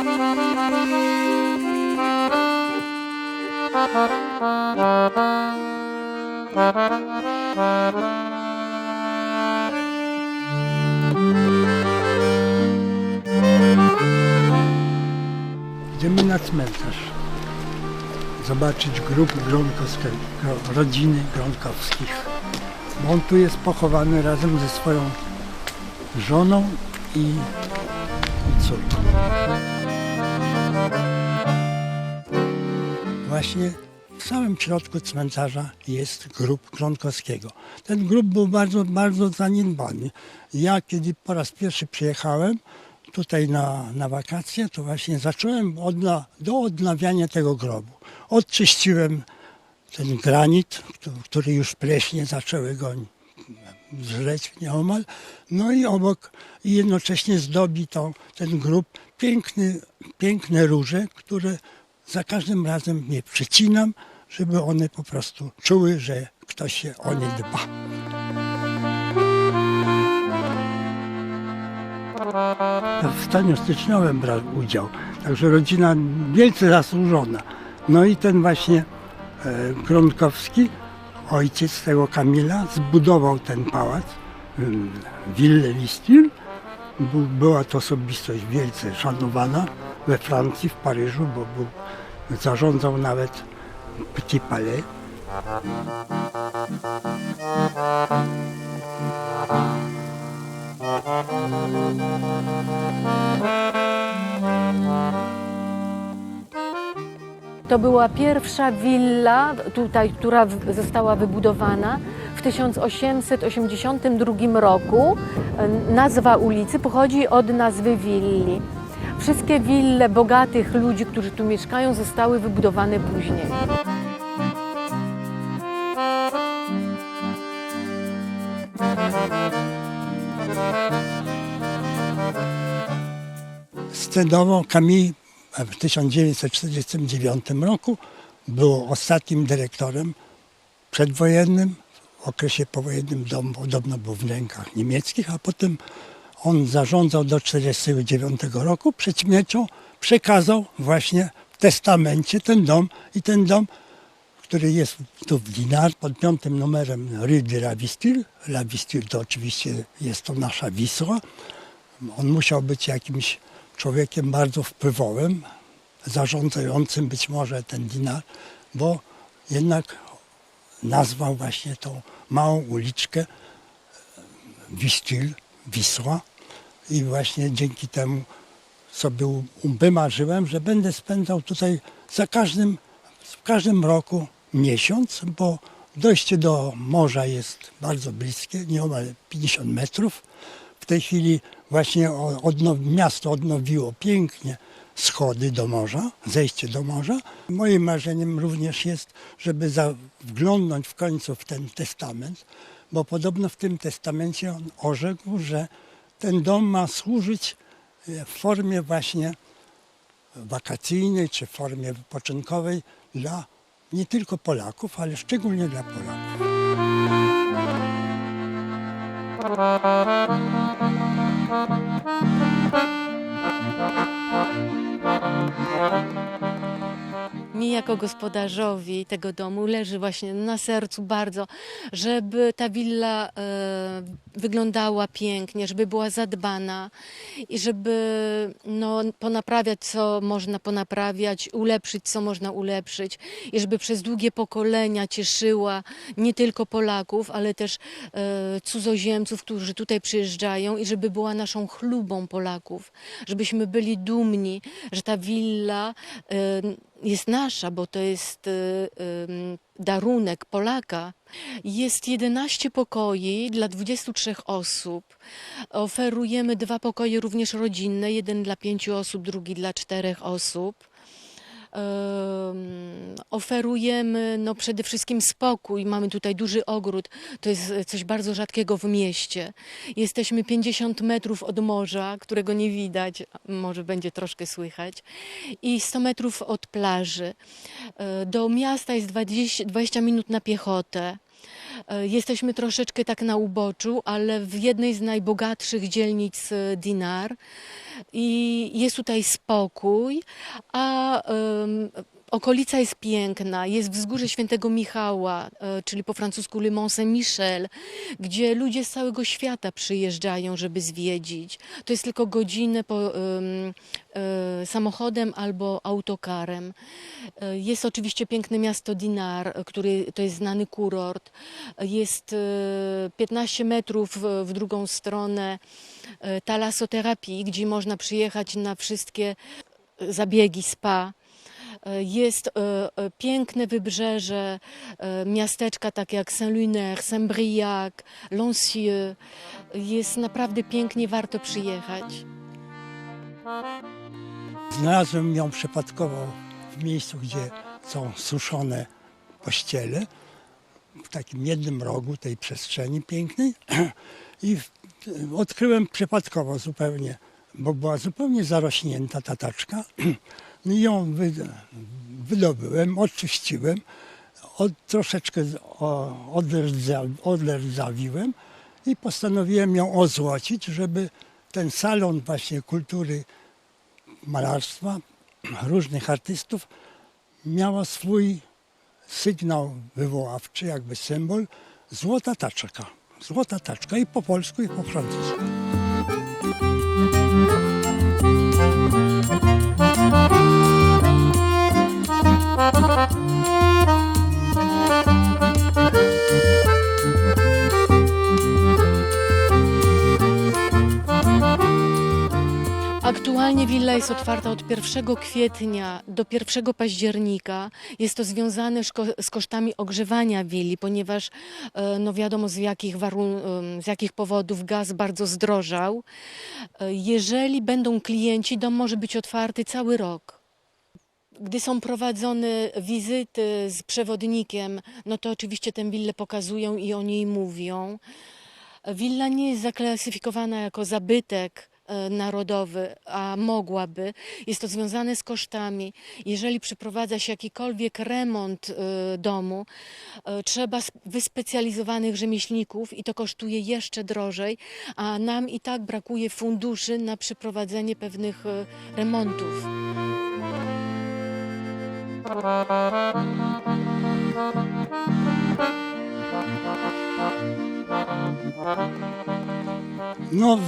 Idziemy na cmentarz zobaczyć grób Gronkowskiego, rodziny Gronkowskich. Bo on tu jest pochowany razem ze swoją żoną i córką. Właśnie w samym środku cmentarza jest grób Gronkowskiego. Ten grób był bardzo, bardzo zaniedbany. Ja kiedy po raz pierwszy przyjechałem tutaj na, na wakacje, to właśnie zacząłem do odnawiania tego grobu. Odczyściłem ten granit, któ- który już pleśnie zaczęły go żreć nieomal. No i obok i jednocześnie zdobi to, ten grób piękny, piękne róże, które za każdym razem je przycinam, żeby one po prostu czuły, że ktoś się o nie dba. W stanie styczniowym brał udział, także rodzina wielce zasłużona. No i ten właśnie e, Gronkowski, ojciec tego Kamila, zbudował ten pałac, mm, Ville Listil. Była to osobistość wielce szanowana we Francji, w Paryżu, bo był, zarządzał nawet Petit Palais. To była pierwsza willa tutaj, która została wybudowana w 1882 roku. E, Nazwa ulicy pochodzi od nazwy willi. Wszystkie wille bogatych ludzi, którzy tu mieszkają, zostały wybudowane później. Scedowo Camille w 1949 roku był ostatnim dyrektorem przedwojennym. Okresie powojennym dom podobno był w rękach niemieckich, a potem on zarządzał do 1949 roku. Przed śmiercią przekazał właśnie w testamencie ten dom i ten dom, który jest tu w Dinar pod piątym numerem Rue de la to oczywiście jest to nasza Wisła. On musiał być jakimś człowiekiem bardzo wpływowym, zarządzającym być może ten dinar, bo jednak nazwał właśnie tą małą uliczkę Wistil, Wisła i właśnie dzięki temu sobie wymarzyłem, że będę spędzał tutaj za każdym, w każdym roku miesiąc, bo dojście do morza jest bardzo bliskie, nieomal 50 metrów. W tej chwili właśnie odnow, miasto odnowiło pięknie schody do morza, zejście do morza. Moim marzeniem również jest, żeby wglądnąć w końcu w ten testament, bo podobno w tym testamencie on orzekł, że ten dom ma służyć e, w formie właśnie wakacyjnej czy w formie wypoczynkowej dla nie tylko Polaków, ale szczególnie dla Polaków. Thank you. Mi jako gospodarzowi tego domu leży właśnie na sercu bardzo, żeby ta willa e, wyglądała pięknie, żeby była zadbana i żeby no, ponaprawiać co można ponaprawiać, ulepszyć co można ulepszyć i żeby przez długie pokolenia cieszyła nie tylko Polaków, ale też e, cudzoziemców, którzy tutaj przyjeżdżają i żeby była naszą chlubą Polaków, żebyśmy byli dumni, że ta willa e, jest nasza, bo to jest y, darunek Polaka. Jest 11 pokoi dla 23 osób. Oferujemy dwa pokoje również rodzinne, jeden dla pięciu osób, drugi dla czterech osób. Oferujemy no, przede wszystkim spokój. Mamy tutaj duży ogród. To jest coś bardzo rzadkiego w mieście. Jesteśmy 50 metrów od morza, którego nie widać, może będzie troszkę słychać, i 100 metrów od plaży. E, Do miasta jest 20, 20 minut na piechotę. E, Jesteśmy troszeczkę tak na uboczu, ale w jednej z najbogatszych dzielnic e, Dinar. I jest tutaj spokój, a Okolica jest piękna, jest wzgórze świętego Michała, e, czyli po francusku Le Mont Saint-Michel, gdzie ludzie z całego świata przyjeżdżają, żeby zwiedzić. To jest tylko godzinę po, e, samochodem albo autokarem. E, Jest oczywiście piękne miasto Dinar, który to jest znany kurort. Jest e, 15 metrów w, drugą stronę talasoterapii, gdzie można przyjechać na wszystkie zabiegi spa. E, Jest e, e, piękne wybrzeże, miasteczka takie jak Saint-Lunaire, Saint-Briac, Lancieux. Jest naprawdę pięknie, warto przyjechać. Znalazłem ją przypadkowo w miejscu, gdzie są suszone pościele, w takim jednym rogu tej przestrzeni pięknej i odkryłem przypadkowo zupełnie, bo była zupełnie zarośnięta ta taczka. No ją wy, wydobyłem, oczyściłem, od, troszeczkę z- o- odrdza, odrdzawiłem i postanowiłem ją ozłocić, żeby ten salon właśnie kultury malarstwa różnych artystów miała swój sygnał wywoławczy, jakby symbol złota taczka. Złota taczka i po polsku, i po francusku. Aktualnie willa jest otwarta od 1 kwietnia do 1 października. Jest to związane z kosztami ogrzewania willi, ponieważ e, no wiadomo z jakich, warun- z jakich powodów gaz bardzo zdrożał. E, Jeżeli będą klienci, dom może być otwarty cały rok. Gdy są prowadzone wizyty z przewodnikiem, no to oczywiście tę willę pokazują i o niej mówią. Willa nie jest zaklasyfikowana jako zabytek narodowy, a mogłaby. Jest to związane z kosztami. Jeżeli przeprowadza się jakikolwiek remont e, domu, e, trzeba sp- wyspecjalizowanych rzemieślników i to kosztuje jeszcze drożej, a nam i tak brakuje funduszy na przeprowadzenie pewnych e, remontów. No,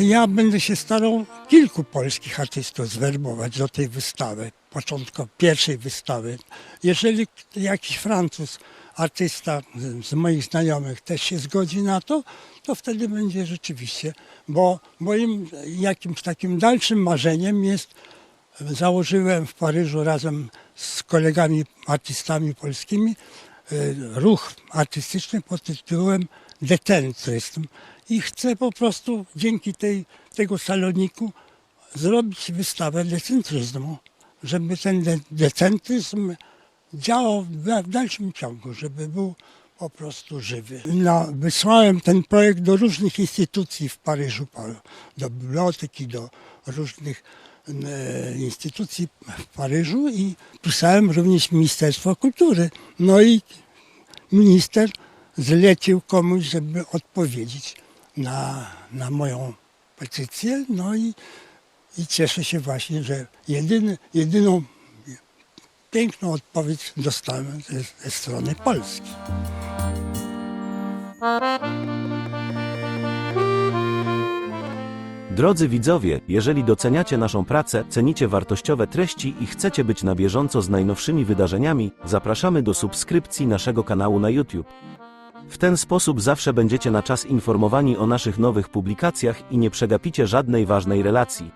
ja będę się starał kilku polskich artystów zwerbować do tej wystawy, początku pierwszej wystawy. Jeżeli jakiś Francuz, artysta z- moich znajomych też się zgodzi na to, to wtedy będzie rzeczywiście, bo moim jakimś takim dalszym marzeniem jest, założyłem w Paryżu razem z kolegami artystami polskimi y, ruch artystyczny pod tytułem Decentryzm i chcę po prostu dzięki tej, tego saloniku zrobić wystawę decentryzmu, żeby ten de- decentryzm działał w, dalszym ciągu, żeby był po prostu żywy. No, wysłałem ten projekt do różnych instytucji w Paryżu, do biblioteki, do różnych instytucji w Paryżu i pisałem również Ministerstwo Kultury. No i minister zlecił komuś, żeby odpowiedzieć na, na moją petycję. No i, i cieszę się właśnie, że jedyny, jedyną piękną odpowiedź dostałem ze, ze strony Polski. Drodzy widzowie, jeżeli doceniacie naszą pracę, cenicie wartościowe treści i chcecie być na bieżąco z najnowszymi wydarzeniami, zapraszamy do subskrypcji naszego kanału na YouTube. W ten sposób zawsze będziecie na czas informowani o naszych nowych publikacjach i nie przegapicie żadnej ważnej relacji.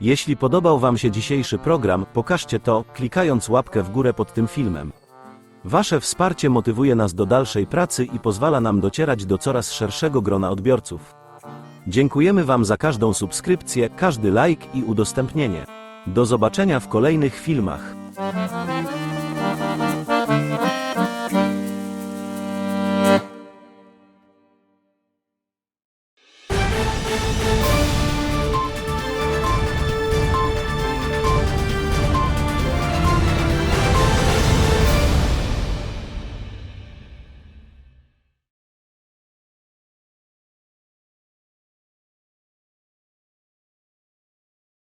Jeśli podobał Wam się dzisiejszy program, pokażcie to, klikając łapkę w górę pod tym filmem. Wasze wsparcie motywuje nas do dalszej pracy i pozwala nam docierać do coraz szerszego grona odbiorców. Dziękujemy Wam za każdą subskrypcję, każdy like i udostępnienie. Do zobaczenia w kolejnych filmach.